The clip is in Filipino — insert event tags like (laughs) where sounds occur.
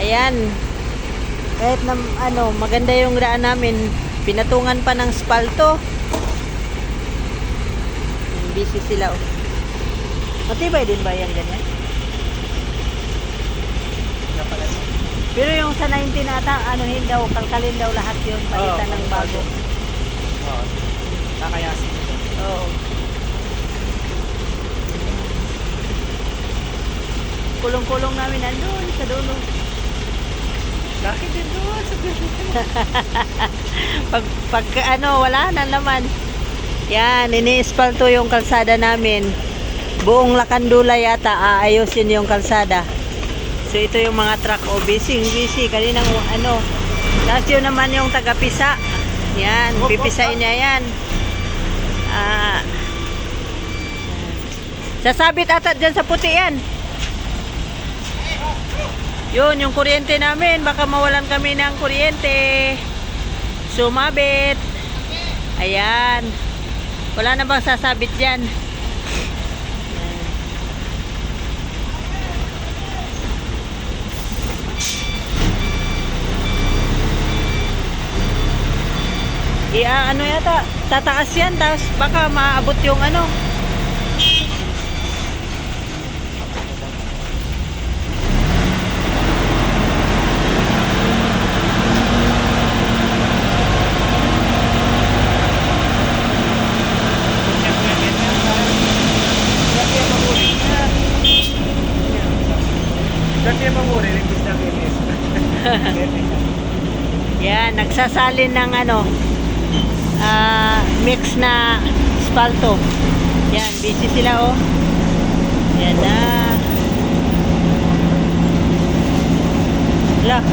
Ayan. Kahit na ano, maganda yung daan namin, pinatungan pa ng spalto. Busy sila. oh. Matibay din ba yan ganyan? Pero yung sa 19 ata, ano hin daw, kalkalin daw lahat yun, palitan Oo, ng bago. Oo. Kakayasin ito. Oo. Kulong-kulong namin andun sa dulo. Bakit din doon? (laughs) Pag, pag ano, wala na naman. Yan, ini-espalto yung kalsada namin. Buong Lakandula yata aayusin yung kalsada. So ito yung mga truck o busy, busy. Kaninang ano. Tapos yun naman yung taga-pisa. Yan, pipisain niya yan. Ah. Sasabit ata dyan sa puti yan. Yun, yung kuryente namin. Baka mawalan kami ng kuryente. Sumabit. Ayan. Wala na bang sasabit dyan? Iya, ano yata, tataas yan, tapos baka maabot yung ano. Dati yung mamuri, rin na bilis. Yan, nagsasalin ng ano, ah, mix na spalto. Yan, busy sila oh. Yan na. Lah,